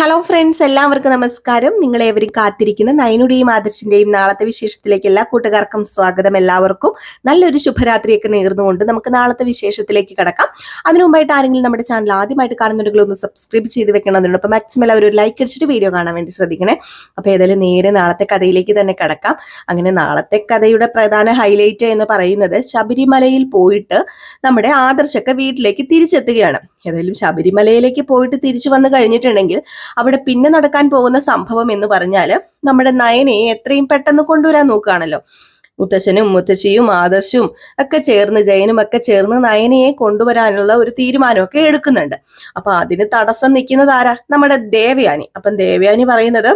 Hello friends എല്ലാവർക്കും നമസ്കാരം. നിങ്ങൾ ഏവരും കാത്തിരിക്കുന്ന. നയനുടെയും ആദർശിന്റെയും നാളത്തെ വിശേഷത്തിലേക്ക് എല്ലാ കൂട്ടുകാർക്കും സ്വാഗതം എല്ലാവർക്കും. നല്ലൊരു ശുഭരാത്രിയൊക്കെ നേർന്നുകൊണ്ട് നമുക്ക് നാളത്തെ വിശേഷത്തിലേക്ക് കടക്കാം. അതിനു മുമ്പായിട്ട് ആരെങ്കിലും നമ്മുടെ ചാനൽ ആദ്യമായിട്ട് കാണുന്നുണ്ടെങ്കിൽ ഒന്ന് സബ്സ്ക്രൈബ് ചെയ്ത് വെക്കണമെന്നുണ്ട് അപ്പോൾ മാക്സിമം അവർ ഒരു ലൈക്ക് അടിച്ചിട്ട് വീഡിയോ കാണാൻ വേണ്ടി ശ്രദ്ധിക്കണേ. അപ്പോൾ ഏതായാലും നേരെ നാളത്തെ കഥയിലേക്ക് തന്നെ കടക്കാം. അങ്ങനെ നാളത്തെ കഥയുടെ പ്രധാന ഹൈലൈറ്റ് എന്ന് പറയുന്നത് ശബരിമലയിൽ പോയിട്ട് നമ്മുടെ ആദർശൊക്കെ വീട്ടിലേക്ക് തിരിച്ചെത്തുകയാണ്. ഏതായാലും ശബരിമലയിലേക്ക് പോയിട്ട് തിരിച്ചു വന്നു കഴിഞ്ഞിട്ടുണ്ടെങ്കിൽ അവിടെ പിന്നെ നടക്കാൻ പോകുന്ന സംഭവം എന്ന് പറഞ്ഞാൽ നമ്മുടെ നയനയെ എത്രയും പെട്ടെന്ന് കൊണ്ടുവരാൻ നോക്കുകയാണല്ലോ. മുത്തശ്ശനും മുത്തശ്ശിയും ആദർശവും ഒക്കെ ചേർന്ന് ജയനും ഒക്കെ ചേർന്ന് നയനയെ കൊണ്ടുവരാനുള്ള ഒരു തീരുമാനമൊക്കെ എടുക്കുന്നുണ്ട്. അപ്പൊ അതിന് തടസ്സം നിൽക്കുന്നതാരാ നമ്മുടെ ദേവയാനി. അപ്പം ദേവയാനി പറയുന്നത്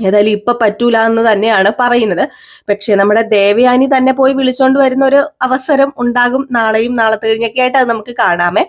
ഏതായാലും ഇപ്പൊ പറ്റൂല എന്ന് തന്നെയാണ് പറയുന്നത്. പക്ഷെ നമ്മുടെ ദേവയാനി തന്നെ പോയി വിളിച്ചോണ്ട് വരുന്ന ഒരു അവസരം ഉണ്ടാകും നാളെയും നാളത്തെ കഴിഞ്ഞൊക്കെ ആയിട്ട് അത് നമുക്ക് കാണാമേ.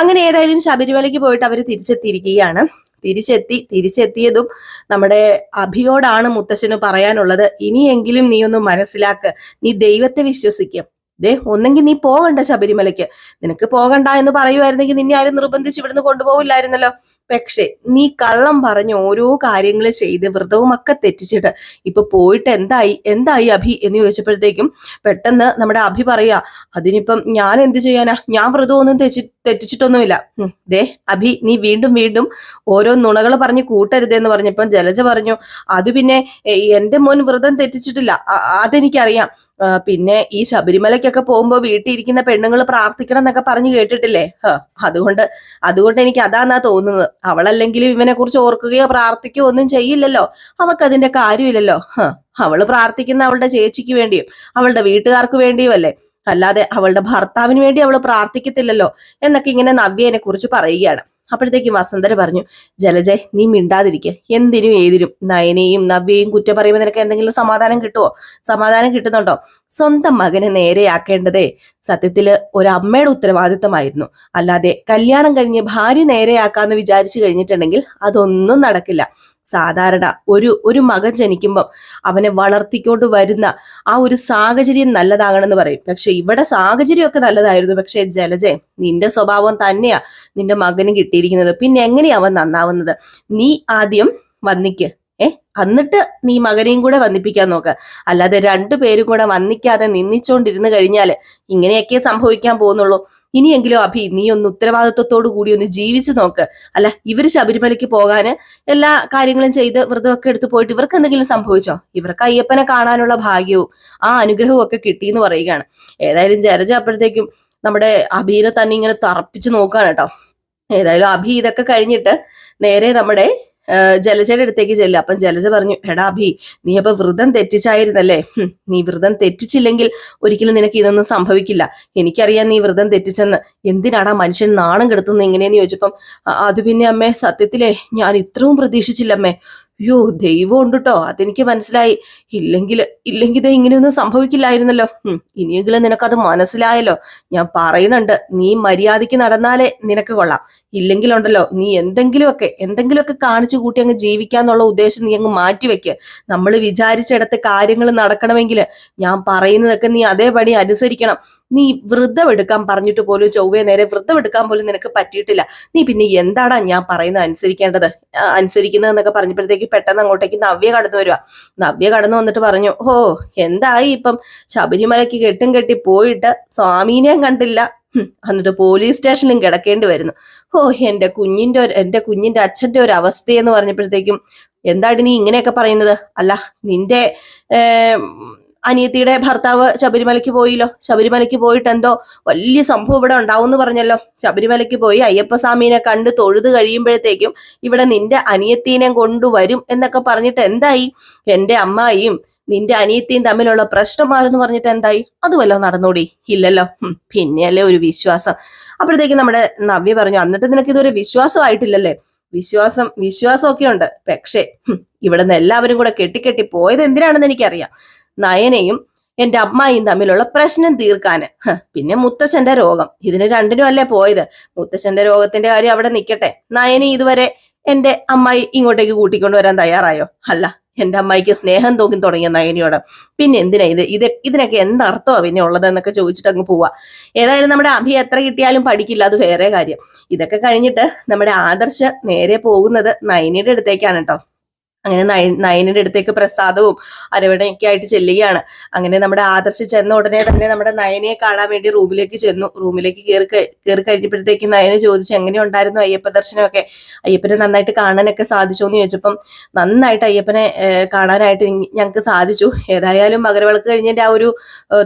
അങ്ങനെ ഏതായാലും ശബരിമലയ്ക്ക് പോയിട്ട് അവർ തിരിച്ചെത്തിയിരിക്കുകയാണ്. തിരിച്ചെത്തി തിരിച്ചെത്തിയതും നമ്മുടെ അഭിയോടാണ് മുത്തശ്ശന് പറയാനുള്ളത്. ഇനിയെങ്കിലും നീ ഒന്ന് മനസ്സിലാക്ക് നീ ദൈവത്തെ വിശ്വസിക്കുക ദേ ഒന്നെങ്കിൽ നീ പോകണ്ട ശബരിമലയ്ക്ക്. നിനക്ക് പോകണ്ട എന്ന് പറയുമായിരുന്നെങ്കിൽ നിന്നെ ആരും നിർബന്ധിച്ച് ഇവിടുന്ന് കൊണ്ടുപോകില്ലായിരുന്നല്ലോ പക്ഷേ നീ കള്ളം പറഞ്ഞ് ഓരോ കാര്യങ്ങൾ ചെയ്ത് വ്രതവും ഒക്കെ തെറ്റിച്ചിട്ട് ഇപ്പൊ പോയിട്ട് എന്തായി എന്തായി അഭി എന്ന് ചോദിച്ചപ്പോഴത്തേക്കും പെട്ടെന്ന് നമ്മുടെ അഭി പറയാ അതിനിപ്പം ഞാൻ എന്ത് ചെയ്യാനാ? ഞാൻ വ്രതമൊന്നും തെറ്റി തെറ്റിച്ചിട്ടൊന്നുമില്ല. ദേ അഭി നീ വീണ്ടും വീണ്ടും ഓരോ നുണകൾ പറഞ്ഞ് കൂട്ടരുതെന്ന് പറഞ്ഞപ്പം ജലജ പറഞ്ഞു അത് പിന്നെ എന്റെ മോൻ വ്രതം തെറ്റിച്ചിട്ടില്ല. അതെനിക്കറിയാം. പിന്നെ ഈ ശബരിമലയ്ക്കൊക്കെ പോകുമ്പോൾ വീട്ടിലിരിക്കുന്ന പെണ്ണുങ്ങൾ പ്രാർത്ഥിക്കണം എന്നൊക്കെ പറഞ്ഞു കേട്ടിട്ടില്ലേ? അതുകൊണ്ട് അതുകൊണ്ട് എനിക്ക് അതാന്നാ തോന്നുന്നത്. അവളല്ലെങ്കിലും ഇവനെ കുറിച്ച് ഓർക്കുകയോ പ്രാർത്ഥിക്കുകയോ ഒന്നും ചെയ്യില്ലല്ലോ. അവക്ക് അതിന്റെ കാര്യമില്ലല്ലോ. അവൾ പ്രാർത്ഥിക്കുന്ന അവളുടെ ചേച്ചിക്ക് വേണ്ടിയും അവളുടെ വീട്ടുകാർക്ക് വേണ്ടിയും അല്ലേ? അല്ലാതെ അവളുടെ ഭർത്താവിന് വേണ്ടി അവൾ പ്രാർത്ഥിക്കത്തില്ലല്ലോ എന്നൊക്കെ ഇങ്ങനെ നവ്യനെ കുറിച്ച് പറയുകയാണ്. അപ്പോഴത്തേക്കും വസന്തര പറഞ്ഞു ജലജെ നീ മിണ്ടാതിരിക്കുക എന്തിനും ഏതിനും. നയനെയും നവ്യയും കുറ്റം പറയുമ്പോൾ നിനക്ക് എന്തെങ്കിലും സമാധാനം കിട്ടുമോ സമാധാനം കിട്ടുന്നുണ്ടോ? സ്വന്തം മകനെ നേരെയാക്കേണ്ടതേ. സത്യത്തിൽ ഒരമ്മയുടെ ഉത്തരവാദിത്തമായിരുന്നു അല്ലാതെ കല്യാണം കഴിഞ്ഞ് ഭാര്യ നേരെയാക്കാന്ന് വിചാരിച്ചു കഴിഞ്ഞിട്ടുണ്ടെങ്കിൽ അതൊന്നും നടക്കില്ല. സാധാരണ ഒരു ഒരു മകൻ ജനിക്കുമ്പം അവനെ വളർത്തിക്കൊണ്ട് വരുന്ന ആ ഒരു സാഹചര്യം നല്ലതാകണമെന്ന് പറയും. പക്ഷെ ഇവിടെ സാഹചര്യമൊക്കെ നല്ലതായിരുന്നു. പക്ഷെ ജലജെ നിന്റെ സ്വഭാവം തന്നെയാ നിന്റെ മകന് കിട്ടിയിരിക്കുന്നത്. പിന്നെ എങ്ങനെയാ അവൻ നന്നാവുന്നത്? നീ ആദ്യം വന്നിക്ക്. ഏ എന്നിട്ട് നീ മകനെയും കൂടെ വന്നിപ്പിക്കാൻ നോക്ക്. അല്ലാതെ രണ്ടു പേരും കൂടെ വന്നിക്കാതെ നിന്നിച്ചോണ്ടിരുന്ന് കഴിഞ്ഞാൽ ഇങ്ങനെയൊക്കെ സംഭവിക്കാൻ പോകുന്നുള്ളൂ. ഇനിയെങ്കിലും അഭി നീ ഒന്ന് ഉത്തരവാദിത്വത്തോടു കൂടി ഒന്ന് ജീവിച്ചു നോക്ക്. അല്ല ഇവർ ശബരിമലയ്ക്ക് പോകാന് എല്ലാ കാര്യങ്ങളും ചെയ്ത് വ്രതമൊക്കെ എടുത്തു പോയിട്ട് ഇവർക്ക് എന്തെങ്കിലും സംഭവിച്ചോ? ഇവർക്ക് അയ്യപ്പനെ കാണാനുള്ള ഭാഗ്യവും ആ അനുഗ്രഹവും ഒക്കെ കിട്ടിയെന്ന് പറയുകയാണ്. ഏതായാലും ജരജ അപ്പോഴത്തേക്കും നമ്മുടെ അഭിനെ തന്നെ ഇങ്ങനെ തറപ്പിച്ചു നോക്കുകയാണ് കേട്ടോ. ഏതായാലും അഭി ഇതൊക്കെ കഴിഞ്ഞിട്ട് നേരെ നമ്മുടെ ജലജയുടെ അടുത്തേക്ക് ചെല്ലുക അപ്പം ജലജ പറഞ്ഞു എടാ നീ അപ്പൊ വ്രതം തെറ്റിച്ചായിരുന്നല്ലേ? നീ വ്രതം തെറ്റിച്ചില്ലെങ്കിൽ ഒരിക്കലും നിനക്ക് ഇതൊന്നും സംഭവിക്കില്ല. എനിക്കറിയാം നീ വ്രതം തെറ്റിച്ചെന്ന്. എന്തിനാടാ മനുഷ്യൻ നാണം കെടുത്തുന്നത് എങ്ങനെയെന്ന് ചോദിച്ചപ്പം "അ- അത് പിന്നെ അമ്മേ സത്യത്തിലേ ഞാൻ ഇത്രയും പ്രതീക്ഷിച്ചില്ല അമ്മേ അയ്യോ ദൈവം ഉണ്ട് കേട്ടോ അതെനിക്ക് മനസ്സിലായി. ഇല്ലെങ്കിൽ ഇല്ലെങ്കിൽ ഇങ്ങനെയൊന്നും സംഭവിക്കില്ലായിരുന്നല്ലോ. ഇനിയെങ്കിലും നിനക്കത് മനസ്സിലായല്ലോ. ഞാൻ പറയുന്നുണ്ട് നീ മര്യാദയ്ക്ക് നടന്നാലേ നിനക്ക് കൊള്ളാം. ഇല്ലെങ്കിലുണ്ടല്ലോ നീ എന്തെങ്കിലുമൊക്കെ എന്തെങ്കിലുമൊക്കെ കാണിച്ചു കൂട്ടി അങ്ങ് ജീവിക്കാന്നുള്ള ഉദ്ദേശം നീ അങ്ങ് മാറ്റിവെക്ക്. നമ്മൾ വിചാരിച്ചിടത്ത് കാര്യങ്ങൾ നടക്കണമെങ്കിൽ ഞാൻ പറയുന്നതൊക്കെ നീ അതേപടി അനുസരിക്കണം. നീ വ്രതം എടുക്കാൻ പറഞ്ഞിട്ട് പോലും ചൊവ്വേ നേരെ വ്രതം എടുക്കാൻ പോലും നിനക്ക് പറ്റിയിട്ടില്ല. നീ പിന്നെ എന്താടാ ഞാൻ പറയുന്നത് അനുസരിക്കേണ്ടത്? അനുസരിക്കുന്നതെന്നൊക്കെ പറഞ്ഞപ്പോഴത്തേക്ക് പെട്ടെന്ന് അങ്ങോട്ടേക്ക് നവ്യ കടന്നു വരിക നവ്യ കടന്നു വന്നിട്ട് പറഞ്ഞു ഓ എന്തായി ഇപ്പം? ശബരിമലയ്ക്ക് കെട്ടും കെട്ടി പോയിട്ട് സ്വാമീനെയും കണ്ടില്ല. എന്നിട്ട് പോലീസ് സ്റ്റേഷനിലും കിടക്കേണ്ടി വരുന്നു. ഓ എന്റെ കുഞ്ഞിന്റെ ഒരു എന്റെ കുഞ്ഞിന്റെ അച്ഛന്റെ ഒരു അവസ്ഥയെന്ന് പറഞ്ഞപ്പോഴത്തേക്കും എന്താണ് നീ ഇങ്ങനെയൊക്കെ പറയുന്നത്? അല്ല നിന്റെ അനിയത്തിയുടെ ഭർത്താവ് ശബരിമലയ്ക്ക് പോയില്ലോ. ശബരിമലയ്ക്ക് പോയിട്ട് എന്തോ വലിയ സംഭവം ഇവിടെ ഉണ്ടാവും പറഞ്ഞല്ലോ. ശബരിമലയ്ക്ക് പോയി അയ്യപ്പസ്വാമീനെ കണ്ട് തൊഴുത് കഴിയുമ്പോഴത്തേക്കും ഇവിടെ നിന്റെ അനിയത്തീനെ കൊണ്ടുവരും എന്നൊക്കെ പറഞ്ഞിട്ട് എന്തായി? എന്റെ അമ്മായിയും നിന്റെ അനിയത്തിയും തമ്മിലുള്ള പ്രശ്നമാണെന്ന് പറഞ്ഞിട്ട് എന്തായി? അതുമല്ലോ നടന്നോടി. ഇല്ലല്ലോ. പിന്നെയല്ലേ ഒരു വിശ്വാസം. അപ്പോഴത്തേക്കും നമ്മുടെ നവ്യ പറഞ്ഞു എന്നിട്ട് നിനക്ക് ഇതൊരു വിശ്വാസമായിട്ടില്ലല്ലേ? വിശ്വാസം വിശ്വാസമൊക്കെ ഉണ്ട് പക്ഷേ ഇവിടെ ഇവിടുന്ന് എല്ലാവരും കൂടെ കെട്ടിക്കെട്ടി പോയത് എന്തിനാണെന്ന് എനിക്കറിയാം. നയനയും എന്റെ അമ്മായിയും തമ്മിലുള്ള പ്രശ്നം തീർക്കാന് പിന്നെ മുത്തച്ഛന്റെ രോഗം. ഇതിന് രണ്ടിനും അല്ലേ പോയത്? മുത്തച്ഛന്റെ രോഗത്തിന്റെ കാര്യം അവിടെ നിൽക്കട്ടെ. നയനെ ഇതുവരെ എന്റെ അമ്മായി ഇങ്ങോട്ടേക്ക് കൂട്ടിക്കൊണ്ടുവരാൻ തയ്യാറായോ? അല്ല എന്റെ അമ്മായിക്ക് സ്നേഹം തോന്നി തുടങ്ങിയ നയനിയോട്. പിന്നെ എന്തിനാ ഇത്? ഇത് ഇതിനൊക്കെ എന്തർത്ഥമാണ് പിന്നെ ഉള്ളതെന്നൊക്കെ ചോദിച്ചിട്ട് അങ്ങ് പോവാ. ഏതായാലും നമ്മുടെ അഭി എത്ര കിട്ടിയാലും പഠിക്കില്ല അത് വേറെ കാര്യം. ഇതൊക്കെ കഴിഞ്ഞിട്ട് നമ്മുടെ ആദർശ നേരെ പോകുന്നത് നയനിയുടെ അടുത്തേക്കാണ് കേട്ടോ. അങ്ങനെ നയൻ നയനിന്റെ അടുത്തേക്ക് പ്രസാദവും അരവണയൊക്കെ ആയിട്ട് ചെല്ലുകയാണ്. അങ്ങനെ നമ്മുടെ ആദർശ് ചെന്ന ഉടനെ തന്നെ നമ്മുടെ നയനയെ കാണാൻ വേണ്ടി റൂമിലേക്ക് ചെന്നു. റൂമിലേക്ക് കയറി കയറി കഴിഞ്ഞപ്പോഴത്തേക്ക് നയന ചോദിച്ചു എങ്ങനെ ഉണ്ടായിരുന്നു അയ്യപ്പ ദർശനമൊക്കെ? അയ്യപ്പനെ നന്നായിട്ട് കാണാനൊക്കെ സാധിച്ചോ? എന്ന് ചോദിച്ചപ്പം നന്നായിട്ട് അയ്യപ്പനെ കാണാനായിട്ട് ഞങ്ങൾക്ക് സാധിച്ചു. ഏതായാലും മകരവിളക്ക് കഴിഞ്ഞതിന്റെ ആ ഒരു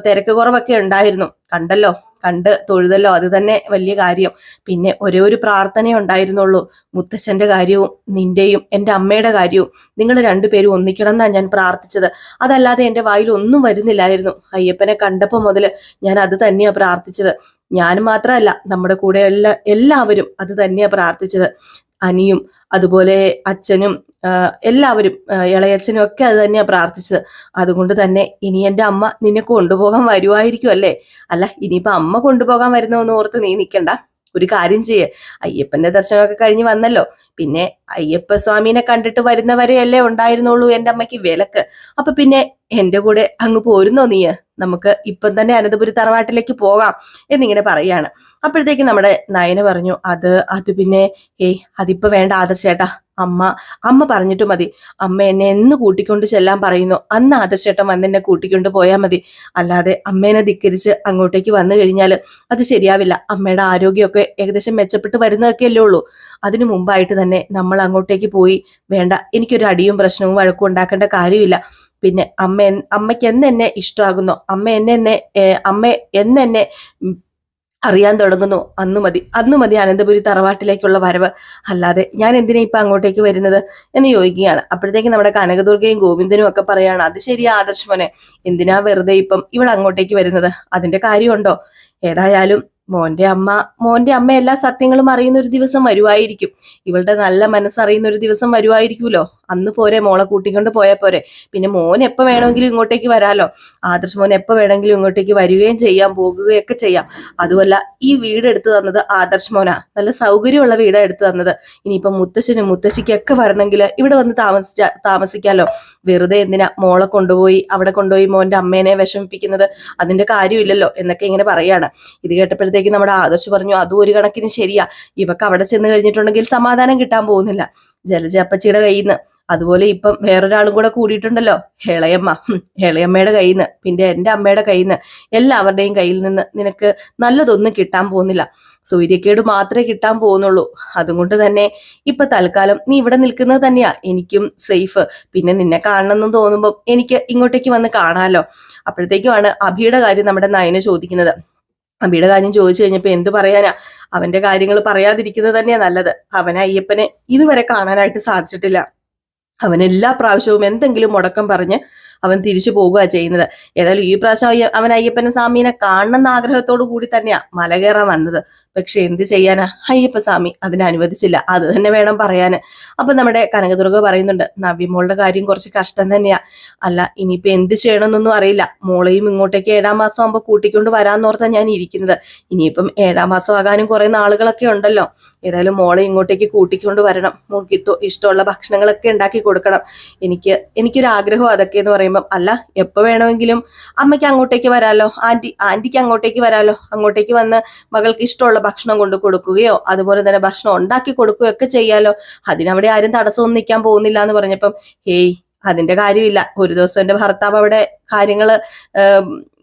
തിരക്ക് കുറവൊക്കെ ഉണ്ടായിരുന്നു. കണ്ടല്ലോ? കണ്ട് തൊഴുതല്ലോ അത് തന്നെ വലിയ കാര്യം. പിന്നെ ഒരേ ഒരു പ്രാർത്ഥന ഉണ്ടായിരുന്നുള്ളൂ. മുത്തശ്ശന്റെ കാര്യവും നിന്റെയും എന്റെ അമ്മയുടെ കാര്യവും. നിങ്ങൾ രണ്ടുപേരും ഒന്നിക്കണം എന്നാണ് ഞാൻ പ്രാർത്ഥിച്ചത്. അതല്ലാതെ എന്റെ വായിൽ ഒന്നും വരുന്നില്ലായിരുന്നു. അയ്യപ്പനെ കണ്ടപ്പോൾ മുതൽ ഞാൻ അത് തന്നെയാണ് പ്രാർത്ഥിച്ചത്. ഞാൻ മാത്രമല്ല നമ്മുടെ കൂടെ എല്ലാ എല്ലാവരും അത് തന്നെയാണ് പ്രാർത്ഥിച്ചത്. അനിയും അതുപോലെ അച്ഛനും എല്ലാവരും ഇളയച്ഛനും ഒക്കെ അത് തന്നെയാണ് പ്രാർത്ഥിച്ചത്. അതുകൊണ്ട് തന്നെ ഇനി എന്റെ അമ്മ നിന്നെ കൊണ്ടുപോകാൻ വരുമായിരിക്കും അല്ലേ? അല്ല ഇനിയിപ്പോ അമ്മ കൊണ്ടുപോകാൻ വരുന്നോന്ന് ഓർത്ത് നീ നിൽക്കണ്ട ഒരു കാര്യം ചെയ്യേ. അയ്യപ്പന്റെ ദർശനമൊക്കെ കഴിഞ്ഞ് വന്നല്ലോ. പിന്നെ അയ്യപ്പ സ്വാമീനെ കണ്ടിട്ട് വരുന്നവരെയല്ലേ ഉണ്ടായിരുന്നുള്ളൂ എന്റെ അമ്മയ്ക്ക് വിലക്ക്. അപ്പൊ പിന്നെ എന്റെ കൂടെ അങ്ങ് പോരുന്നോ നീ നമുക്ക് ഇപ്പം തന്നെ അനന്തപുരി തറവാട്ടിലേക്ക് പോകാം എന്നിങ്ങനെ പറയാണ് അപ്പോഴത്തേക്ക് നമ്മുടെ നയന പറഞ്ഞു അത് അത് പിന്നെ ഏയ് അതിപ്പോ വേണ്ട ആദർശേട്ടാ അമ്മ അമ്മ പറഞ്ഞിട്ട് മതി. അമ്മ എന്നെ എന്ന് കൂട്ടിക്കൊണ്ട് ചെല്ലാൻ പറയുന്നു. അന്ന് ആദർശേട്ടൻ വന്ന് എന്നെ കൂട്ടിക്കൊണ്ട് പോയാൽ മതി. അല്ലാതെ അമ്മേനെ ധിക്കരിച്ച് അങ്ങോട്ടേക്ക് വന്നു കഴിഞ്ഞാൽ അത് ശരിയാവില്ല. അമ്മയുടെ ആരോഗ്യമൊക്കെ ഏകദേശം മെച്ചപ്പെട്ട് വരുന്നതൊക്കെ അല്ലേ ഉള്ളൂ. അതിനു മുമ്പായിട്ട് തന്നെ നമ്മൾ അങ്ങോട്ടേക്ക് പോയി വേണ്ട എനിക്കൊരു അടിയും പ്രശ്നവും വഴക്കും ഉണ്ടാക്കേണ്ട കാര്യമില്ല. പിന്നെ അമ്മ അമ്മയ്ക്ക് എന്ന് ഇഷ്ടമാകുന്നു. അമ്മ എന്നെ അമ്മ എന്ന് അറിയാൻ തുടങ്ങുന്നു. അന്നു മതി അന്നു മതി അനന്തപുരി തറവാട്ടിലേക്കുള്ള വരവ്. അല്ലാതെ ഞാൻ എന്തിനാ ഇപ്പൊ അങ്ങോട്ടേക്ക് വരുന്നത് എന്ന് ചോദിക്കുകയാണ്. അപ്പോഴത്തേക്ക് നമ്മുടെ കനകദുർഗയും ഗോവിന്ദനും ഒക്കെ പറയാണ് അത് ശരിയാ ആദർശ് എന്തിനാ വെറുതെ ഇപ്പം ഇവിടെ അങ്ങോട്ടേക്ക് വരുന്നത്? അതിന്റെ കാര്യമുണ്ടോ? ഏതായാലും മോന്റെ അമ്മ മോന്റെ അമ്മ എല്ലാ സത്യങ്ങളും അറിയുന്ന ഒരു ദിവസം വരുവായിരിക്കും. ഇവളുടെ നല്ല മനസ്സറിയുന്ന ഒരു ദിവസം വരുവായിരിക്കുമല്ലോ അന്ന് പോരെ മോളെ കൂട്ടിക്കൊണ്ട് പോയാൽ പോരെ. പിന്നെ മോൻ എപ്പൊ വേണമെങ്കിലും ഇങ്ങോട്ടേക്ക് വരാലോ? ആദർശ് മോൻ എപ്പൊ വേണമെങ്കിലും ഇങ്ങോട്ടേക്ക് വരികയും ചെയ്യാം പോകുകയൊക്കെ ചെയ്യാം. അതുമല്ല ഈ വീട് എടുത്തു തന്നത് ആദർശ് മോനാ. നല്ല സൗകര്യമുള്ള വീടാണ് എടുത്തു തന്നത്. ഇനിയിപ്പം മുത്തശ്ശനും മുത്തശ്ശിക്കൊക്കെ വരണമെങ്കിൽ ഇവിടെ വന്ന് താമസിച്ച താമസിക്കാലോ? വെറുതെ എന്തിനാ മോളെ കൊണ്ടുപോയി അവിടെ കൊണ്ടുപോയി മോന്റെ അമ്മേനെ വിഷമിപ്പിക്കുന്നത്? അതിന്റെ കാര്യമില്ലല്ലോ എന്നൊക്കെ ഇങ്ങനെ പറയാണ്. ഇത് കേട്ടപ്പോഴത്തേക്ക് നമ്മുടെ ആദർശ് പറഞ്ഞു അതും ഒരു കണക്കിന് ശരിയാ. ഇവക്ക് അവിടെ ചെന്ന് കഴിഞ്ഞിട്ടുണ്ടെങ്കിൽ സമാധാനം കിട്ടാൻ പോകുന്നില്ല. ജലജ അപ്പച്ചിയുടെ കയ്യിൽ നിന്ന് അതുപോലെ ഇപ്പം വേറൊരാളും കൂടെ കൂടിയിട്ടുണ്ടല്ലോ ഹേളയമ്മ. ഹേളയമ്മയുടെ കയ്യിൽ നിന്ന് പിന്നെ എന്റെ അമ്മയുടെ കയ്യിൽ നിന്ന് എല്ലാവരുടെയും കയ്യിൽ നിന്ന് നിനക്ക് നല്ലതൊന്നും കിട്ടാൻ പോകുന്നില്ല. സൂര്യക്കേട് മാത്രമേ കിട്ടാൻ പോകുന്നുള്ളൂ. അതുകൊണ്ട് തന്നെ ഇപ്പൊ തൽക്കാലം നീ ഇവിടെ നിൽക്കുന്നത് തന്നെയാ. എനിക്കും സേഫ്. പിന്നെ നിന്നെ കാണണമെന്ന് തോന്നുമ്പോൾ എനിക്ക് ഇങ്ങോട്ടേക്ക് വന്ന് കാണാലോ അപ്പോഴത്തേക്കുമാണ് അഭിയുടെ കാര്യം നമ്മുടെ നയന ചോദിക്കുന്നത്. അഭിയുടെ കാര്യം ചോദിച്ചു കഴിഞ്ഞപ്പോ എന്ത് പറയാനാ? അവന്റെ കാര്യങ്ങൾ പറയാതിരിക്കുന്നത് തന്നെയാ നല്ലത്. അവൻ അയ്യപ്പനെ ഇതുവരെ കാണാനായിട്ട് സാധിച്ചിട്ടില്ല. അവൻ എല്ലാ പ്രാവശ്യവും എന്തെങ്കിലും മുടക്കം പറഞ്ഞ് അവൻ തിരിച്ചു പോകുക ചെയ്യുന്നത്. ഏതായാലും ഈ പ്രാവശ്യം അവൻ അയ്യപ്പനെ സ്വാമിനെ കാണണമെന്ന ആഗ്രഹത്തോടു കൂടി തന്നെയാ മല കയറാൻ വന്നത്. പക്ഷെ എന്ത് ചെയ്യാനാ? അയ്യപ്പ സ്വാമി അതിനെ അനുവദിച്ചില്ല. അത് തന്നെ വേണം പറയാന്. അപ്പൊ നമ്മുടെ കനകദുർഗ പറയുന്നുണ്ട് നവ്യമോളുടെ കാര്യം കുറച്ച് കഷ്ടം തന്നെയാ. അല്ല ഇനിയിപ്പോ എന്ത് ചെയ്യണമെന്നൊന്നും അറിയില്ല. മോളെയും ഇങ്ങോട്ടേക്ക് ഏഴാം മാസം ആകുമ്പോൾ കൂട്ടിക്കൊണ്ട് വരാന്നോർത്താ ഞാൻ ഇരിക്കുന്നത്. ഇനിയിപ്പം ഏഴാം മാസം ആകാനും കുറെ നാളുകളൊക്കെ ഉണ്ടല്ലോ. ഏതായാലും മോളെ ഇങ്ങോട്ടേക്ക് കൂട്ടിക്കൊണ്ട് വരണം. മോൾക്ക് ഇഷ്ടമുള്ള ഭക്ഷണങ്ങളൊക്കെ ഉണ്ടാക്കി കൊടുക്കണം. എനിക്ക് എനിക്കൊരു ആഗ്രഹം അതൊക്കെ എന്ന് പറയുമ്പം അല്ല എപ്പോ വേണമെങ്കിലും അമ്മയ്ക്ക് അങ്ങോട്ടേക്ക് വരാലോ ആന്റി ആന്റിക്ക് അങ്ങോട്ടേക്ക് വരാലോ അങ്ങോട്ടേക്ക് വന്ന് മകൾക്ക് ഇഷ്ടമുള്ള ഭക്ഷണം കൊണ്ട് കൊടുക്കുകയോ അതുപോലെ തന്നെ ഭക്ഷണം ഉണ്ടാക്കി കൊടുക്കുകയോ ഒക്കെ ചെയ്യാലോ അതിനവിടെ ആരും തടസ്സമൊന്നും നിൽക്കാൻ പോകുന്നില്ല എന്ന് പറഞ്ഞപ്പം ഹേയ് അതിന്റെ കാര്യമില്ല. ഒരു ദിവസം എന്റെ ഭർത്താവ് അവിടെ കാര്യങ്ങൾ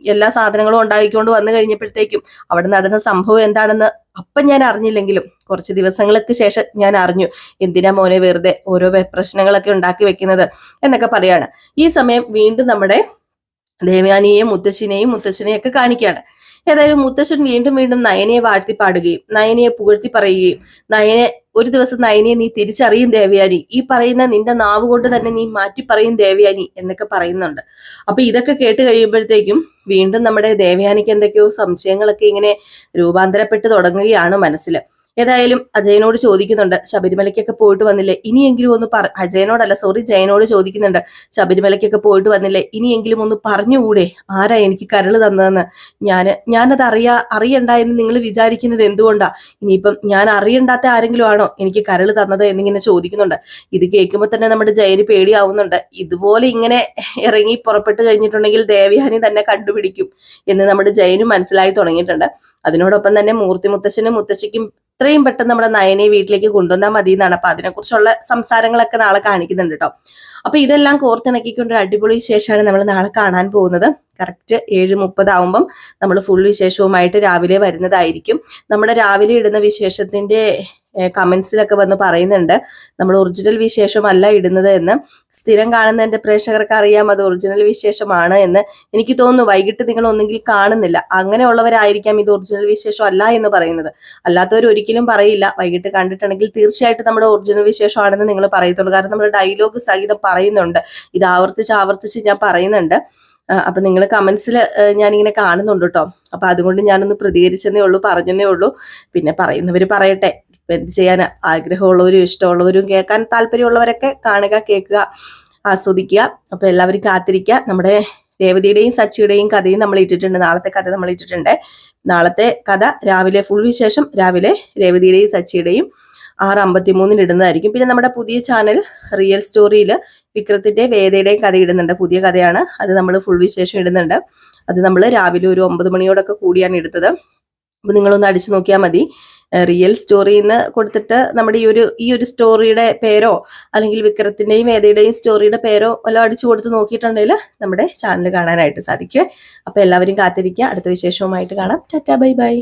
എല്ലാ സാധനങ്ങളും ഉണ്ടാക്കിക്കൊണ്ട് വന്നു കഴിഞ്ഞപ്പോഴത്തേക്കും അവിടെ നടന്ന സംഭവം എന്താണെന്ന് അപ്പം ഞാൻ അറിഞ്ഞില്ലെങ്കിലും കുറച്ച് ദിവസങ്ങൾക്ക് ശേഷം ഞാൻ അറിഞ്ഞു. എന്തിനാ മോനെ വെറുതെ ഓരോ പ്രശ്നങ്ങളൊക്കെ ഉണ്ടാക്കി വെക്കുന്നത് എന്നൊക്കെ പറയാണ്. ഈ സമയം വീണ്ടും നമ്മുടെ ദേവയാനിയെയും മുത്തശ്ശിനെയും മുത്തശ്ശനെയും ഒക്കെ കാണിക്കുകയാണ്. ഏതായാലും മുത്തശ്ശൻ വീണ്ടും വീണ്ടും നയനയെ വാഴ്ത്തി പാടുകയും നയനയെ പുകഴ്ത്തി പറയുകയും നയനെ ഒരു ദിവസം നയനിയെ നീ തിരിച്ചറിയും ദേവയാനി. ഈ പറയുന്ന നിന്റെ നാവ് കൊണ്ട് തന്നെ നീ മാറ്റി പറയും ദേവയാനി എന്നൊക്കെ പറയുന്നുണ്ട്. അപ്പൊ ഇതൊക്കെ കേട്ട് കഴിയുമ്പോഴത്തേക്കും വീണ്ടും നമ്മുടെ ദേവയാനിക്ക് എന്തൊക്കെയോ സംശയങ്ങളൊക്കെ ഇങ്ങനെ രൂപാന്തരപ്പെട്ട് തുടങ്ങുകയാണ് മനസ്സിൽ ഏതായാലും അജയനോട് ചോദിക്കുന്നുണ്ട് ശബരിമലയ്ക്കൊക്കെ പോയിട്ട് വന്നില്ലേ? ഇനിയെങ്കിലും ഒന്ന് പറ അജയനോടല്ല സോറി ജയനോട് ചോദിക്കുന്നുണ്ട് ശബരിമലയ്ക്കൊക്കെ പോയിട്ട് വന്നില്ലേ? ഇനിയെങ്കിലും ഒന്ന് പറഞ്ഞുകൂടെ? ആരാ എനിക്ക് കരൾ തന്നതെന്ന്? ഞാൻ ഞാനത് അറിയാ അറിയണ്ട എന്ന് നിങ്ങൾ വിചാരിക്കുന്നത് എന്തുകൊണ്ടാ? ഇനിയിപ്പം ഞാൻ അറിയണ്ടാത്ത ആരെങ്കിലും ആണോ എനിക്ക് കരൾ തന്നത് എന്നിങ്ങനെ ചോദിക്കുന്നുണ്ട്. ഇത് കേൾക്കുമ്പോൾ തന്നെ നമ്മുടെ ജയന് പേടിയാവുന്നുണ്ട്. ഇതുപോലെ ഇങ്ങനെ ഇറങ്ങി പുറപ്പെട്ട് കഴിഞ്ഞിട്ടുണ്ടെങ്കിൽ ദേവയാനി തന്നെ കണ്ടുപിടിക്കും എന്ന് നമ്മുടെ ജയനും മനസ്സിലായി തുടങ്ങിയിട്ടുണ്ട്. അതിനോടൊപ്പം തന്നെ മൂർത്തി മുത്തശ്ശനും മുത്തശ്ശിക്കും ഇത്രയും പെട്ടെന്ന് നമ്മുടെ നയനെ വീട്ടിലേക്ക് കൊണ്ടുവന്നാൽ മതി എന്നാണ് അപ്പൊ അതിനെക്കുറിച്ചുള്ള സംസാരങ്ങളൊക്കെ നാളെ കാണിക്കുന്നുണ്ട് കേട്ടോ അപ്പൊ ഇതെല്ലാം കോർത്തിണക്കിക്കൊണ്ട് അടിപൊളി വിശേഷമാണ് നമ്മൾ നാളെ കാണാൻ പോകുന്നത്. കറക്റ്റ് ഏഴ് മുപ്പതാവുമ്പം നമ്മൾ ഫുൾ വിശേഷവുമായിട്ട് രാവിലെ വരുന്നതായിരിക്കും. നമ്മുടെ രാവിലെ ഇടുന്ന വിശേഷത്തിന്റെ കമന്റ്സിലൊക്കെ വന്ന് പറയുന്നുണ്ട്. നമ്മൾ ഒറിജിനൽ വിശേഷമല്ല ഇടുന്നത് എന്ന്. സ്ഥിരം കാണുന്ന എന്റെ പ്രേക്ഷകർക്ക് അറിയാം അത് ഒറിജിനൽ വിശേഷമാണ് എന്ന്. എനിക്ക് തോന്നുന്നു വൈകിട്ട് നിങ്ങൾ ഒന്നെങ്കിൽ കാണുന്നില്ല. അങ്ങനെയുള്ളവരായിരിക്കാം ഇത് ഒറിജിനൽ വിശേഷം അല്ല എന്ന് പറയുന്നത്. അല്ലാത്തവർ ഒരിക്കലും പറയില്ല. വൈകിട്ട് കണ്ടിട്ടുണ്ടെങ്കിൽ തീർച്ചയായിട്ടും നമ്മുടെ ഒറിജിനൽ വിശേഷമാണെന്ന് നിങ്ങൾ പറയത്തുള്ളൂ. കാരണം നമ്മൾ ഡയലോഗ് സഹിതം പറയുന്നുണ്ട്. ഇത് ആവർത്തിച്ച് ആവർത്തിച്ച് ഞാൻ പറയുന്നുണ്ട്. അപ്പൊ നിങ്ങൾ കമന്റ്സിൽ ഞാനിങ്ങനെ കാണുന്നുണ്ട് കേട്ടോ അപ്പൊ അതുകൊണ്ട് ഞാനൊന്ന് പ്രതികരിച്ചെന്നേ ഉള്ളൂ പറഞ്ഞെന്നേ ഉള്ളൂ. പിന്നെ പറയുന്നവർ പറയട്ടെ. ഇപ്പൊ എന്ത് ചെയ്യാൻ ആഗ്രഹമുള്ളവരും ഇഷ്ടമുള്ളവരും കേൾക്കാൻ താല്പര്യമുള്ളവരൊക്കെ കാണുക കേൾക്കുക ആസ്വദിക്കുക. അപ്പൊ എല്ലാവരും കാത്തിരിക്കുക. നമ്മുടെ രേവതിയുടെയും സച്ചിയുടെയും കഥയും നമ്മൾ ഇട്ടിട്ടുണ്ട്. നാളത്തെ കഥ നമ്മൾ ഇട്ടിട്ടുണ്ട്. നാളത്തെ കഥ രാവിലെ ഫുൾ വിശേഷം രാവിലെ രേവതിയുടെയും സച്ചിയുടെയും ആറ് അമ്പത്തി മൂന്നിന് ഇടുന്നതായിരിക്കും. പിന്നെ നമ്മുടെ പുതിയ ചാനൽ റിയൽ സ്റ്റോറിയിൽ വിക്രത്തിന്റെ വേദയുടെയും കഥ ഇടുന്നുണ്ട്. പുതിയ കഥയാണ്. അത് നമ്മൾ ഫുൾ വിശേഷം ഇടുന്നുണ്ട്. അത് നമ്മൾ രാവിലെ ഒരു ഒമ്പത് മണിയോടൊക്കെ കൂടിയാണ് എടുത്തത് അപ്പോൾ നിങ്ങളൊന്ന് അടിച്ചു നോക്കിയാൽ മതി. റിയൽ സ്റ്റോറിന്ന് കൊടുത്തിട്ട് നമ്മുടെ ഈ ഒരു ഈ ഒരു സ്റ്റോറിയുടെ പേരോ അല്ലെങ്കിൽ വിക്രത്തിന്റെയും വേദയുടെയും സ്റ്റോറിയുടെ പേരോ എല്ലാം അടിച്ചു കൊടുത്ത് നോക്കിയിട്ടുണ്ടെങ്കിൽ നമ്മുടെ ചാനൽ കാണാനായിട്ട് സാധിക്കും അപ്പൊ എല്ലാവരും കാത്തിരിക്കുക. അടുത്ത വിശേഷവുമായിട്ട് കാണാം. Tata bye bye.